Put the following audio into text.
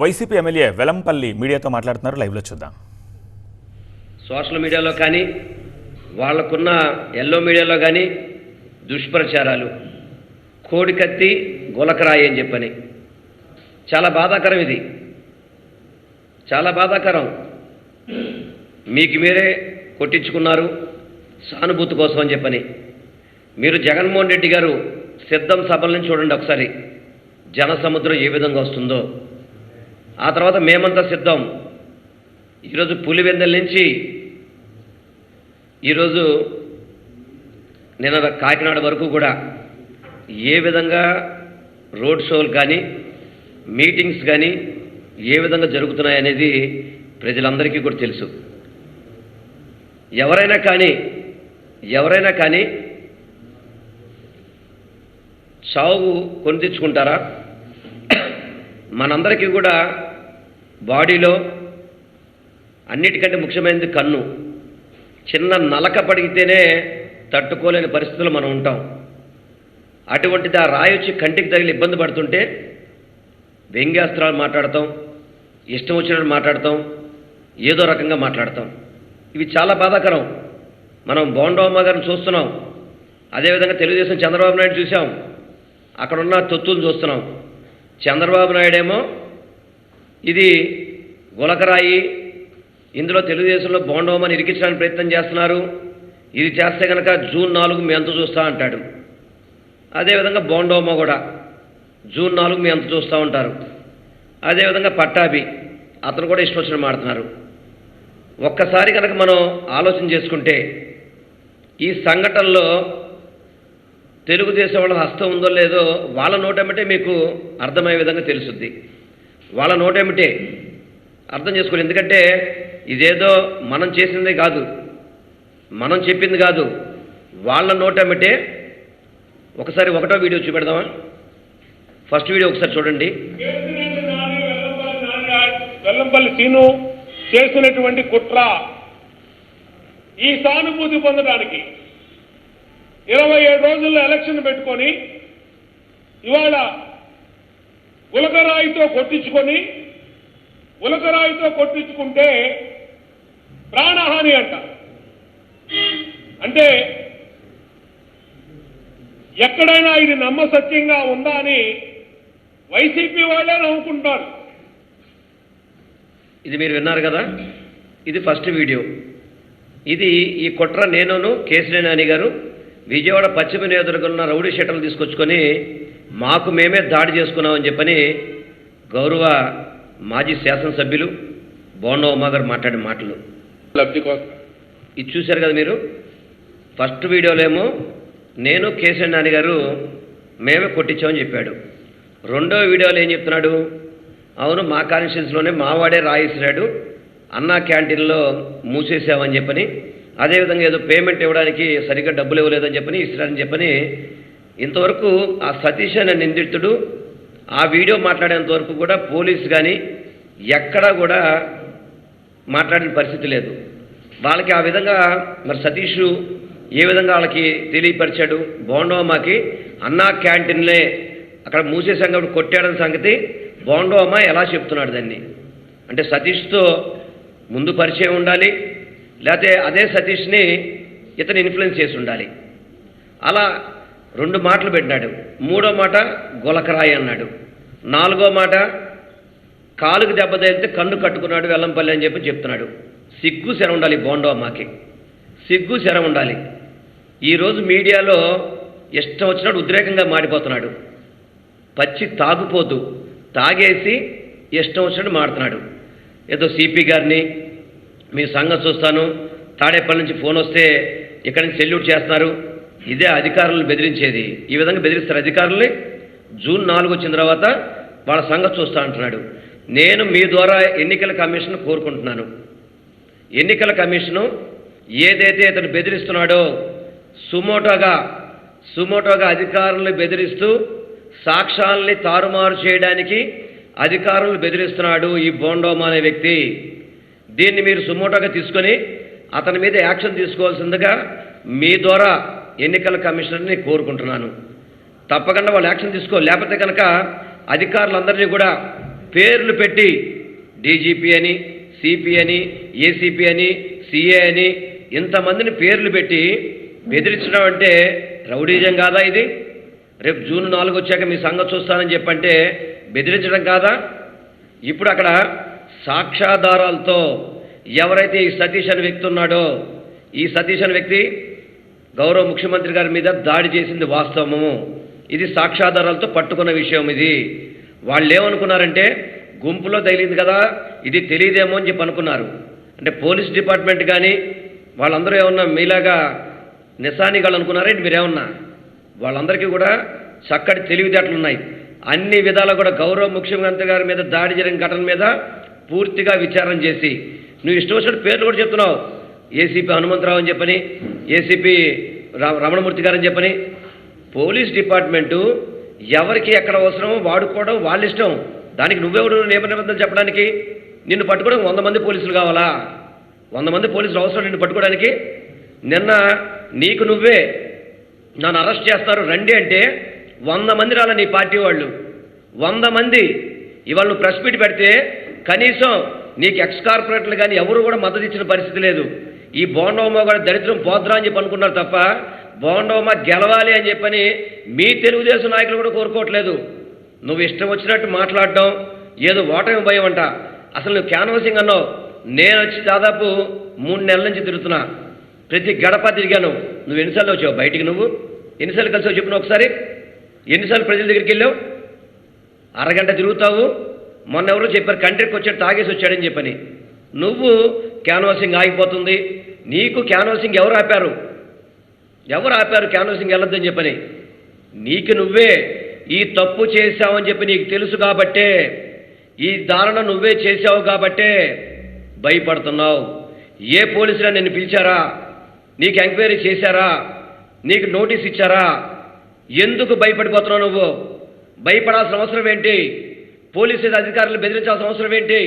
YCP MLA Velampalli మీడియాతో మాట్లాడుతున్నారు. లైవ్లో చూద్దాం. సోషల్ మీడియాలో కానీ వాళ్ళకున్న ఎల్లో మీడియాలో కానీ దుష్ప్రచారాలు కోడికత్తి గులకరాయి అని చెప్పని. చాలా బాధాకరం ఇది. చాలా బాధాకరం. మీకు మీరే కొట్టించుకున్నారు సానుభూతి కోసం అని చెప్పని. మీరు జగన్మోహన్ రెడ్డి గారు సిద్ధం సభలను చూడండి ఒకసారి. జనసముద్రం ఏ విధంగా వస్తుందో. ఆ తర్వాత మేమంతా సిద్ధం. ఈరోజు పులివెందల నుంచి ఈరోజు నిన్న కాకినాడ వరకు కూడా ఏ విధంగా రోడ్ షోలు కానీ మీటింగ్స్ కానీ ఏ విధంగా జరుగుతున్నాయనేది ప్రజలందరికీ కూడా తెలుసు. ఎవరైనా కానీ ఎవరైనా కానీ చావు కొని తెచ్చుకుంటారా? మనందరికీ కూడా బాడీలో అన్నిటికంటే ముఖ్యమైనది కన్ను. చిన్న నలక పడిగితేనే తట్టుకోలేని పరిస్థితులు మనం ఉంటాం. అటువంటిది ఆ రాయి వచ్చి కంటికి తగిలి ఇబ్బంది పడుతుంటే వ్యంగ్యాస్త్రాలు మాట్లాడతాం ఇష్టం వచ్చినట్టు మాట్లాడతాం ఏదో రకంగా మాట్లాడతాం. ఇవి చాలా బాధాకరం. మనం బోండవమ్మ గారిని చూస్తున్నాం. అదేవిధంగా తెలుగుదేశం చంద్రబాబు నాయుడు చూసాం అక్కడున్న తొత్తులు చూస్తున్నాం. చంద్రబాబు నాయుడేమో ఇది గులకరాయి ఇందులో తెలుగుదేశంలో బోండవమని ఇరికించడానికి ప్రయత్నం చేస్తున్నారు. ఇది చేస్తే కనుక జూన్ నాలుగు మీ అంత చూస్తా అంటాడు. అదేవిధంగా బోండోమ కూడా జూన్ నాలుగు మీ అంత చూస్తూ ఉంటారు. అదేవిధంగా పట్టాభి అతను కూడా ఇష్టం వచ్చిన మాడుతున్నారు ఒక్కసారి కనుక మనం ఆలోచన చేసుకుంటే ఈ సంఘటనలో తెలుగుదేశం వాళ్ళ హస్తం ఉందో లేదో వాళ్ళ నోటెమ్మటే మీకు అర్థమయ్యే విధంగా తెలుస్తుంది వాళ్ళ నోటెమ్మటే అర్థం చేసుకోండి ఎందుకంటే ఇదేదో మనం చేసిందే కాదు. మనం చెప్పింది కాదు. వాళ్ళ నోటెమ్మటే ఒకసారి ఒకటో వీడియో చూపెడదామా? ఫస్ట్ వీడియో ఒకసారి చూడండి. వెల్లంపల్లి వెల్లంపల్లి సీను చేసినటువంటి కుట్ర ఈ సానుభూతి పొందడానికి ఇరవై ఏడు రోజుల్లో ఎలక్షన్ పెట్టుకొని ఇవాళ ఉలకరాయితో కొట్టించుకొని ఉలకరాయితో కొట్టించుకుంటే ప్రాణహాని అంట. అంటే ఎక్కడైనా ఇది నమ్మసత్యంగా ఉందా అని వైసీపీ వాళ్ళే నవ్వుకుంటారు ఇది మీరు విన్నారు కదా? ఇది ఫస్ట్ వీడియో. ఇది ఈ కుట్ర నేనును కేసినేని గారు విజయవాడ పశ్చిమ నియోజకవర్గంలో రౌడీ షీటర్లు తీసుకొచ్చుకొని మాకు మేమే దాడి చేసుకున్నామని చెప్పని గౌరవ మాజీ శాసనసభ్యులు బోండవ ఉమా గారు మాట్లాడిన మాటలు. లబ్ధి కోసం. ఇది చూశారు కదా మీరు? ఫస్ట్ వీడియోలో ఏమో నేను కేసీఆర్ నాని గారు మేమే కొట్టించామని చెప్పాడు. రెండో వీడియోలో ఏం చెప్తున్నాడు? అవును మా కాన్స్టిట్యూన్సీలోనే మావాడే రాయిసిరాడు అన్నా క్యాంటీన్లో మూసేసామని చెప్పని అదేవిధంగా ఏదో పేమెంట్ ఇవ్వడానికి సరిగ్గా డబ్బులు ఇవ్వలేదని చెప్పని ఇస్తారని చెప్పని ఇంతవరకు ఆ సతీష్ అనే నిందితుడు ఆ వీడియో మాట్లాడేంత వరకు కూడా పోలీసు కానీ ఎక్కడా కూడా మాట్లాడిన పరిస్థితి లేదు. వాళ్ళకి ఆ విధంగా మరి సతీష్ ఏ విధంగా వాళ్ళకి తెలియపరిచాడు? బోండోమాకి అన్నా క్యాంటీన్లే అక్కడ మూసేసాం కాబట్టి కొట్టాడని సంగతి బోండోమా ఎలా చెప్తున్నాడు దాన్ని? అంటే సతీష్తో ముందు పరిచయం ఉండాలి లేకపోతే అదే సతీష్ని ఇతను ఇన్ఫ్లుయెన్స్ చేసి ఉండాలి. అలా రెండు మాటలు పెట్టినాడు. మూడో మాట గులకరాయి అన్నాడు. నాలుగో మాట కాలుకి దెబ్బ తగిలితే కన్ను కట్టుకున్నాడు వెల్లంపల్లి అని చెప్పి చెప్తున్నాడు. సిగ్గు శర ఉండాలి బోండో అమ్మకి. సిగ్గు శర ఉండాలి. ఈరోజు మీడియాలో ఇష్టం వచ్చినట్టు ఉద్రేకంగా మాడిపోతున్నాడు. పచ్చి తాగుపోతూ తాగేసి ఇష్టం వచ్చినట్టు మాడుతున్నాడు. ఏదో సిపి గారిని మీ సంగతి చూస్తాను. తాడేపల్లి నుంచి ఫోన్ వస్తే ఇక్కడి నుంచి సెల్యూట్ చేస్తున్నారు. ఇదే అధికారులను బెదిరించేది. ఈ విధంగా బెదిరిస్తారు అధికారుల్ని. జూన్ నాలుగు వచ్చిన తర్వాత వాళ్ళ సంగతి చూస్తా అంటున్నాడు. నేను మీ ద్వారా ఎన్నికల కమిషన్ కోరుకుంటున్నాను. ఎన్నికల కమిషను ఏదైతే ఇతను బెదిరిస్తున్నాడో సుమోటోగా సుమోటోగా అధికారులను బెదిరిస్తూ సాక్ష్యాలని తారుమారు చేయడానికి అధికారులు బెదిరిస్తున్నాడు ఈ బోండోమా అనే వ్యక్తి. దీన్ని మీరు సుమోటోగా తీసుకొని అతని మీద యాక్షన్ తీసుకోవాల్సిందిగా మీ ద్వారా ఎన్నికల కమిషనర్ని కోరుకుంటున్నాను. తప్పకుండా వాళ్ళు యాక్షన్ తీసుకో లేకపోతే కనుక అధికారులందరినీ కూడా పేర్లు పెట్టి డీజీపీ అని సిపి అని ఏసీపీ అని సిఏ అని ఇంతమందిని పేర్లు పెట్టి బెదిరించడం అంటే రౌడీజం కాదా ఇది? రేపు జూన్ నాలుగు వచ్చాక మీ సంగతి చూస్తానని చెప్పంటే బెదిరించడం కాదా? ఇప్పుడు అక్కడ సాక్ష్యాధారాలతో ఎవరైతే ఈ సతీష్ అనే వ్యక్తి ఉన్నాడో ఈ సతీష్ అనే వ్యక్తి గౌరవ ముఖ్యమంత్రి గారి మీద దాడి చేసింది వాస్తవము. ఇది సాక్ష్యాధారాలతో పట్టుకున్న విషయం ఇది. వాళ్ళు ఏమనుకున్నారంటే గుంపులో తగిలింది కదా ఇది తెలియదేమో అని చెప్పి అనుకున్నారు. అంటే పోలీస్ డిపార్ట్మెంట్ కానీ వాళ్ళందరూ ఏమన్నా మీలాగా నిశానిగాళ్ళు అనుకున్నారేంటి మీరేమన్నా? వాళ్ళందరికీ కూడా చక్కటి తెలివితేటలు ఉన్నాయి అన్ని విధాలు కూడా గౌరవ ముఖ్యమంత్రి గారి మీద దాడి జరిగిన ఘటన మీద పూర్తిగా విచారం చేసి నువ్వు ఇష్టం వచ్చినట్టు పేర్లు కూడా చెప్తున్నావు. ఏసీపీ హనుమంతరావు అని చెప్పని ఏసీపీ రమణమూర్తి గారు అని చెప్పని పోలీస్ డిపార్ట్మెంటు ఎవరికి ఎక్కడ అవసరమో వాడుకోవడం వాళ్ళ ఇష్టం. దానికి నువ్వెవరు నియమ నిబంధనలు చెప్పడానికి? నిన్ను పట్టుకోవడం వంద మంది పోలీసులు కావాలా? వంద మంది పోలీసులు అవసరం నిన్ను పట్టుకోవడానికి? నిన్న నీకు నువ్వే నన్ను అరెస్ట్ చేస్తారు రండి అంటే వంద మంది రాల నీ పార్టీ వాళ్ళు. వంద మంది. ఇవాళ నువ్వు ప్రెస్ మీట్ పెడితే కనీసం నీకు ఎక్స్ కార్పొరేటర్లు కానీ ఎవరు కూడా మద్దతు ఇచ్చిన పరిస్థితి లేదు. ఈ బోండవమ్మ కూడా దరిద్రం పోద్రా అని చెప్పి అనుకున్నారు తప్ప బోండవమ్మ గెలవాలి అని చెప్పని మీ తెలుగుదేశం నాయకులు కూడా కోరుకోవట్లేదు. నువ్వు ఇష్టం వచ్చినట్టు మాట్లాడడం ఏదో ఓటమి భయం అంట. అసలు నువ్వు క్యాన్వసింగ్ అన్నావు. నేను వచ్చి దాదాపు మూడు నెలల నుంచి తిరుగుతున్నా. ప్రతి గడప తిరిగాను. నువ్వు ఎన్నిసార్లు వచ్చావు? బయటికి నువ్వు? ఎన్నిసార్లు కలిసి చెప్పిన ఒకసారి. ఎన్నిసార్లు ప్రజల దగ్గరికి వెళ్ళావు? అరగంట తిరుగుతావు? మొన్న ఎవరో చెప్పారు కంట్రీకి వచ్చాడు తాగేసి వచ్చాడని చెప్పని. నువ్వు క్యాన్వాసింగ్ ఆగిపోతుంది నీకు క్యాన్వాసింగ్ ఎవరు ఆపారు? ఎవరు ఆపారు క్యాన్వాసింగ్ వెళ్ళొద్దని చెప్పని? నీకు నువ్వే ఈ తప్పు చేశావని చెప్పి నీకు తెలుసు కాబట్టే ఈ దారుణ నువ్వే చేశావు కాబట్టే భయపడుతున్నావు. ఏ పోలీసులు నిన్ను పిలిచారా? నీకు ఎంక్వైరీ చేశారా? నీకు నోటీస్ ఇచ్చారా? ఎందుకు భయపడిపోతున్నావు నువ్వు? భయపడాల్సిన అవసరం ఏంటి? పోలీసు అధికారులు బెదిరించాల్సిన అవసరం ఏంటి?